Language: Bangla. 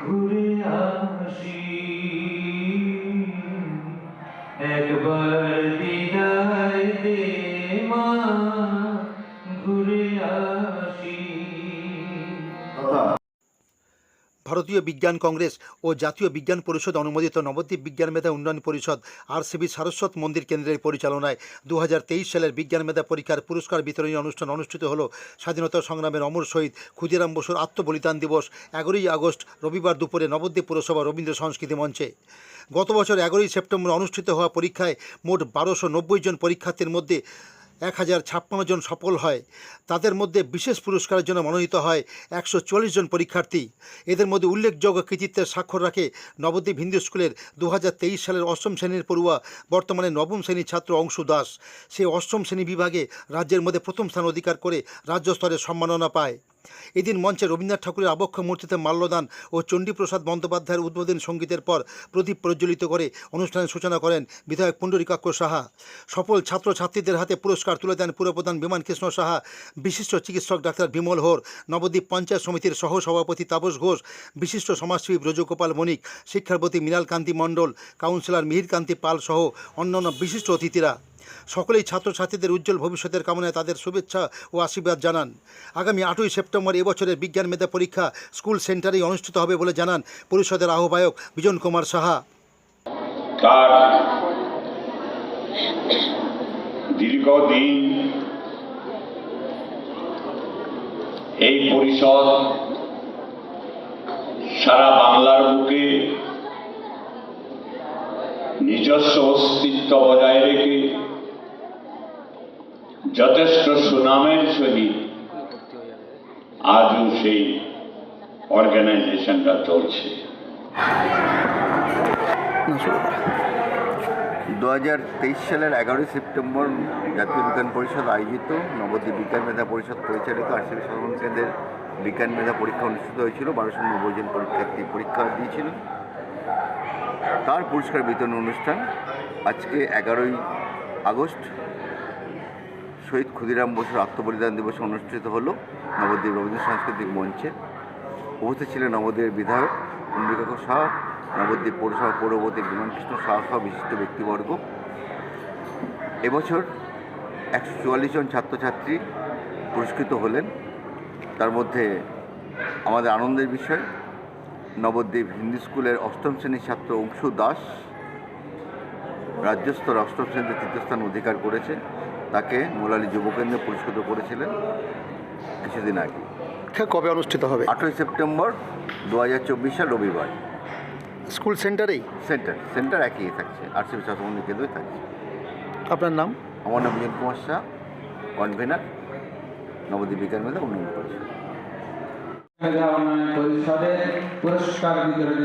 ঘুরে আসি। একবার ভারতীয় বিজ্ঞান কংগ্রেস ও জাতীয় বিজ্ঞান পরিষদ অনুমোদিত নবদ্বীপ বিজ্ঞান মেধা উন্নয়ন পরিষদ আর আরসিবি সারস্বত মন্দির কেন্দ্রের পরিচালনায় দু হাজার তেইশ সালের বিজ্ঞান মেধা পরীক্ষার পুরস্কার বিতরণী অনুষ্ঠান অনুষ্ঠিত হল। স্বাধীনতা সংগ্রামের অমর শহীদ ক্ষুদিরাম বসুর আত্মবলিদান দিবস, এগারোই আগস্ট রবিবার দুপুরে নবদ্বীপ পুরসভা রবীন্দ্র সংস্কৃতি মঞ্চে। গত বছর এগারোই সেপ্টেম্বর অনুষ্ঠিত হওয়া পরীক্ষায় মোট বারোশো জন পরীক্ষার্থীর মধ্যে এক হাজার ছাপ্পান্ন জন সফল হয়। তাদের মধ্যে বিশেষ পুরস্কারের জন্য মনোনীত হয় একশো চল্লিশ জন পরীক্ষার্থী। এদের মধ্যে উল্লেখযোগ্য কৃতিত্বের স্বাক্ষর রাখে নবদ্বীপ হিন্দু স্কুলের দু হাজার তেইশ সালের অষ্টম শ্রেণির পড়ুয়া, বর্তমানে নবম শ্রেণির ছাত্র অংশু দাস। সে অষ্টম শ্রেণি বিভাগে রাজ্যের মধ্যে প্রথম স্থান অধিকার করে রাজ্য স্তরে সম্মাননা পায়। এদিন মঞ্চে রবীন্দ্রনাথ ঠাকুরের আবক্ষ মূর্তিতে মাল্যদান ও চণ্ডীপ্রসাদ বন্দ্যোপাধ্যায়ের উদ্বোধন সঙ্গীতের পর প্রদীপ প্রজ্বলিত করে অনুষ্ঠানের সূচনা করেন বিধায়ক পুণ্ডরিকাক্ষ সাহা। সফল ছাত্রছাত্রীদের হাতে পুরস্কার তুলে দেন পুরপ্রধান বিমান কৃষ্ণ সাহা, বিশিষ্ট চিকিৎসক ডাক্তার বিমল হোর, নবদ্বীপ পঞ্চায়েত সমিতির সহ সভাপতি তাপস ঘোষ, বিশিষ্ট সমাজসেবী ব্রজগোপাল মণিক শিক্ষাপতি মৃণাল কান্তি মণ্ডল, কাউন্সিলর মিহিরকান্তি পাল সহ অন্যান্য বিশিষ্ট অতিথিরা। সকলেই ছাত্রছাত্রীদের উজ্জ্বল ভবিষ্যতের কামনায় তাদের শুভেচ্ছা ও আশীর্বাদ জানান। আগামী আটই সেপ্টেম্বর এবছরের বিজ্ঞান মেধা পরীক্ষা স্কুল সেন্টারেই অনুষ্ঠিত হবে বলে জানান পরিষদের আহ্বায়ক বিজন কুমার সাহা। তার দীর্ঘদিন এই পরিষদ সারা বাংলার বুকে নিজস্ব অস্তিত্ব বজায় রেখে যথেষ্ট সুনামের সহিত আজও সেই অর্গানাইজেশনটা চলছে। দু হাজার তেইশ সালের এগারোই সেপ্টেম্বর জাতীয় বিজ্ঞান পরিষদ আয়োজিত নবদ্বীপ বিজ্ঞান মেধা পরিষদ পরিচালিত আরসিবি সাধারণ কেন্দ্রের বিজ্ঞান মেধা পরীক্ষা অনুষ্ঠিত হয়েছিল, বারোশো নব্বই জন পরীক্ষার্থী পরীক্ষা দিয়েছিল। তার পুরস্কার বিতরণ অনুষ্ঠান আজকে এগারোই আগস্ট শহীদ ক্ষুদিরাম বসুর আত্মবলিদান দিবস অনুষ্ঠিত হলো নবদ্বীপ রবীন্দ্র সাংস্কৃতিক মঞ্চে। উপস্থিত ছিলেন নবদ্বীপের বিধায়ক অম্বিকাক্ষ শাহ নবদ্বীপ পৌরসভা পৌরপতি বিমানকৃষ্ণ শাহ সহ বিশিষ্ট ব্যক্তিবর্গ। এবছর একশো চুয়াল্লিশ জন ছাত্রছাত্রী পুরস্কৃত হলেন। তার মধ্যে আমাদের আনন্দের বিষয়, নবদ্বীপ হিন্দি স্কুলের অষ্টম শ্রেণির ছাত্র অংশু দাস রাজ্য স্তরে অষ্টম শ্রেণীতে তৃতীয় স্থান অধিকার করেছে। তাকে মোলালি যুবকেন্দ্রে পুরস্কৃত করেছিলেন কিছুদিন আগে। পরীক্ষা কবে অনুষ্ঠিত হবে? আটই সেপ্টেম্বর দু হাজার চব্বিশ সাল রবিবার। স্কুল সেন্টারেই? সেন্টার সেন্টার একই থাকছে আরসিবি স্বাস্থ্য কেন্দ্রই থাকছে। আপনার নাম? আমার নাম বিজন কুমার শাহ কনভেনার নবদ্বীপ বিজ্ঞান মেধা উন্নয়ন পরিষদ। পরিষদের পুরস্কার বিতরণী